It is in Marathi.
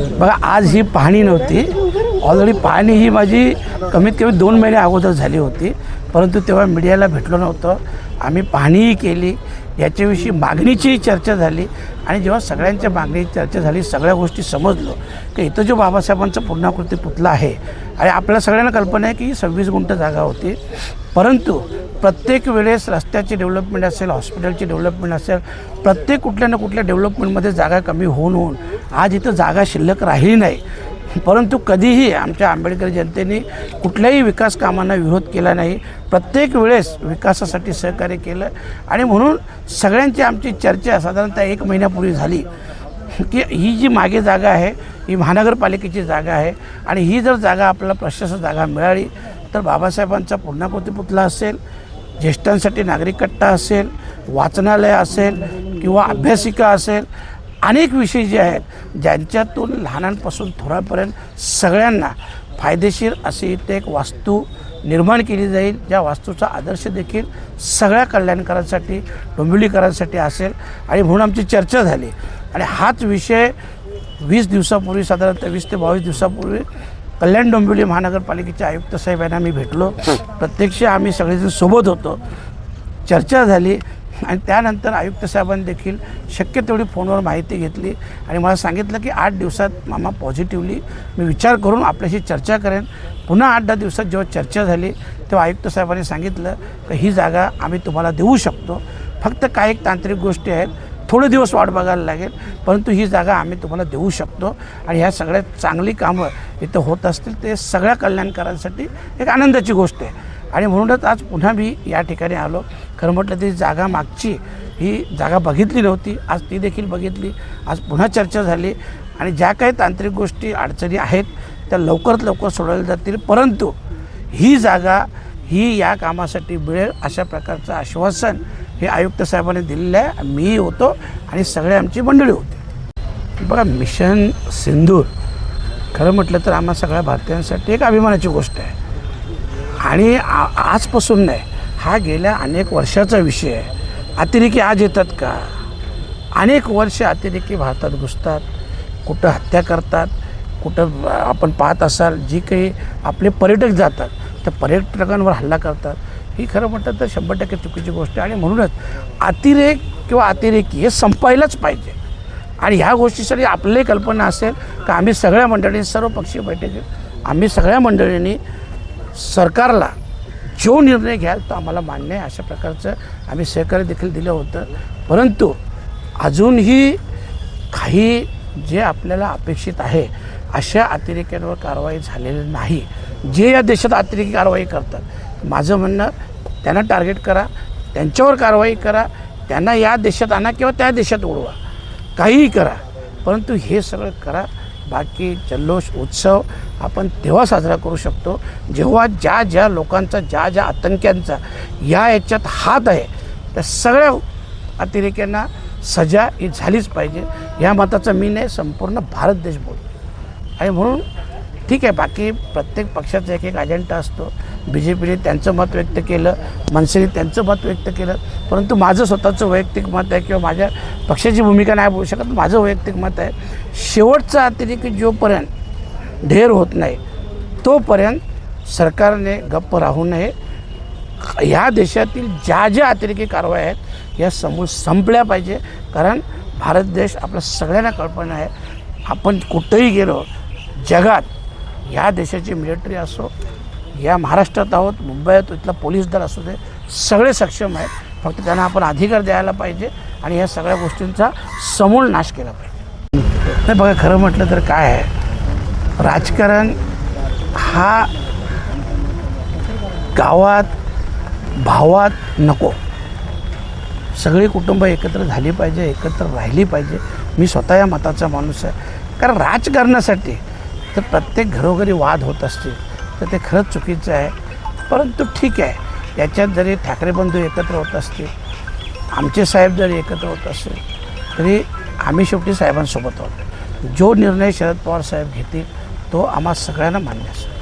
बघा आज ही पाहणी नव्हती. ऑलरेडी पाहणी ही माझी कमीत कमी दोन महिने अगोदर झाली होती. परंतु तेव्हा मीडियाला भेटलो नव्हतं. आम्ही पाहणीही केली. याच्याविषयी मागणीचीही चर्चा झाली. आणि जेव्हा सगळ्यांच्या मागणीची चर्चा झाली सगळ्या गोष्टी समजलो की इथं जो बाबासाहेबांचा पूर्णाकृती पुतला आहे आणि आपल्या सगळ्यांना कल्पना आहे की सव्वीस गुंठ जागा होती. परंतु प्रत्येक वेळेस रस्त्याची डेव्हलपमेंट असेल हॉस्पिटलची डेव्हलपमेंट असेल प्रत्येक कुठल्या ना कुठल्या डेव्हलपमेंटमध्ये जागा कमी होऊन होऊन आज इथं जागा शिल्लक राहिली नाही. परंतु कधीही आमच्या आंबेडकर जनतेने कुठल्याही विकास कामांना विरोध केला नाही. प्रत्येक वेळेस विकासासाठी सहकार्य केलं. आणि म्हणून सगळ्यांची आमची चर्चा साधारणतः एक महिन्यापूर्वी झाली. की ही जी मागे जागा आहे ही महानगरपालिकेची जागा आहे आणि ही जर जागा आपल्याला प्रशस्त जागा मिळाली तर बाबासाहेबांचा पूर्णाकृती पुतळा असेल ज्येष्ठांसाठी नागरिक कट्टा असेल वाचनालय असेल किंवा अभ्यासिका असेल अनेक विषय जे आहेत ज्यांच्यातून लहानांपासून थोरापर्यंत सगळ्यांना फायदेशीर अशी इथे एक वास्तू निर्माण केली जाईल ज्या वास्तूचा आदर्श देखील सगळ्या कल्याणकारांसाठी डोंबिवलीकरांसाठी असेल. आणि म्हणून आमची चर्चा झाली. आणि हाच विषय वीस दिवसापूर्वी साधारणतः वीस ते बावीस दिवसापूर्वी कल्याण डोंबिवली महानगरपालिकेचे आयुक्त साहेब यांना मी भेटलो. प्रत्यक्ष आम्ही सगळेजण सोबत होतो. चर्चा झाली आणि त्यानंतर आयुक्त साहेबांनी देखील शक्य तेवढी फोनवर माहिती घेतली आणि मला सांगितलं की आठ दिवसात मामा पॉझिटिव्हली मी विचार करून आपल्याशी चर्चा करेन. पुन्हा आठ दहा दिवसात जेव्हा चर्चा झाली तेव्हा आयुक्त साहेबांनी सांगितलं की ही जागा आम्ही तुम्हाला देऊ शकतो. फक्त काही एक तांत्रिक गोष्टी आहेत. थोडे दिवस वाट बघायला लागेल परंतु ही जागा आम्ही तुम्हाला देऊ शकतो. आणि ह्या सगळ्यात चांगली कामं इथं होत असतील ते सगळ्या कल्याणकारांसाठी एक आनंदाची गोष्ट आहे. आणि म्हणूनच आज पुन्हा मी या ठिकाणी आलो. खरं म्हटलं ती जागा मागची ही जागा बघितली नव्हती आज ती देखील बघितली. आज पुन्हा चर्चा झाली. आणि ज्या काही तांत्रिक गोष्टी अडचणी आहेत त्या लवकरात लवकर सोडवल्या जातील. परंतु ही जागा ही या कामासाठी मिळेल अशा प्रकारचं आश्वासन हे आयुक्त साहेबांनी दिलेलं आहे. मी होतो आणि सगळे आमची मंडळी होते. बघा मिशन सिंदूर खरं म्हटलं तर आम्हा सगळ्या भारतीयांसाठी एक अभिमानाची गोष्ट आहे. आणि आ आजपासून नाही हा गेल्या अनेक वर्षाचा विषय आहे. अतिरेकी आज येतात का? अनेक वर्ष अतिरेकी भारतात घुसतात कुठं हत्या करतात कुठं आपण पाहत असाल जी काही आपले पर्यटक जातात त्या पर्यटकांवर हल्ला करतात. ही खरं म्हटलं तर शंभर टक्के चुकीची गोष्ट आहे. आणि म्हणूनच अतिरेक किंवा अतिरेकी हे संपायलाच पाहिजे. आणि ह्या गोष्टीसाठी आपली कल्पना असेल का आम्ही सगळ्या मंडळींनी सर्व पक्षीय बैठकीत आम्ही सगळ्या मंडळींनी सरकारला जो निर्णय घ्याल तो आम्हाला मान्य आहे. अशा प्रकारचं आम्ही सहकार्य देखील दिलं होतं. परंतु अजूनही काही जे आपल्याला अपेक्षित आहे अशा अतिरेक्यांवर कारवाई झालेली नाही. जे या देशात अतिरेकी कारवाई करतात माझं म्हणणं त्यांना टार्गेट करा त्यांच्यावर कारवाई करा त्यांना या देशात आणा किंवा त्या देशात उडवा. काहीही करा परंतु हे सगळं करा. बाकी जल्लोष उत्सव आपण तेव्हा साजरा करू शकतो जेव्हा ज्या ज्या लोकांचा ज्या ज्या आतंक्यांचा या याच्यात हात आहे त्या सगळ्या अतिरेक्यांना सजा ही झालीच पाहिजे. या मताचं मी नाही संपूर्ण भारत देश बोलतो. आणि म्हणून ठीक आहे बाकी प्रत्येक पक्षाचा एक एक अजेंडा असतो. बी जे पीने त्यांचं मत व्यक्त केलं मनसेने त्यांचं मत व्यक्त केलं. परंतु माझं स्वतःचं वैयक्तिक मत आहे किंवा माझ्या पक्षाची भूमिका नाही बोलू शकत माझं वैयक्तिक मत आहे. शेवटचा अतिरेकी जोपर्यंत ढेर होत नाही तोपर्यंत सरकारने गप्प राहू नये. ह्या देशातील ज्या ज्या अतिरेकी कारवाई आहेत या समूळ संपल्या पाहिजे. कारण भारत देश आपल्या सगळ्यांना कल्पना आहे आपण कुठंही गेलो जगात या देशाची मिलिटरी असो या महाराष्ट्रात आहोत मुंबईत इथलं पोलीस दल असू दे सगळे सक्षम आहेत. फक्त त्यांना आपण अधिकार द्यायला पाहिजे आणि या सगळ्या गोष्टींचा समूळ नाश केला पाहिजे. नाही बघा खरं म्हटलं तर काय आहे? राजकारण हा गावात भावात नको. सगळी कुटुंब एकत्र झाली पाहिजे एकत्र राहिली पाहिजे. मी स्वतः या मताचा माणूस आहे. कारण राजकारणासाठी तर प्रत्येक घरोघरी वाद होत असतील. तर ते खरंच चुकीचं आहे. परंतु ठीक आहे. याच्यात जरी ठाकरे बंधू एकत्र होत असतील आमचे साहेब जरी एकत्र होत असतील तरी आम्ही शेवटी साहेबांसोबत आहोत. जो निर्णय शरद पवार साहेब घेतील तो आम्हा सगळ्यांना मान्य असेल.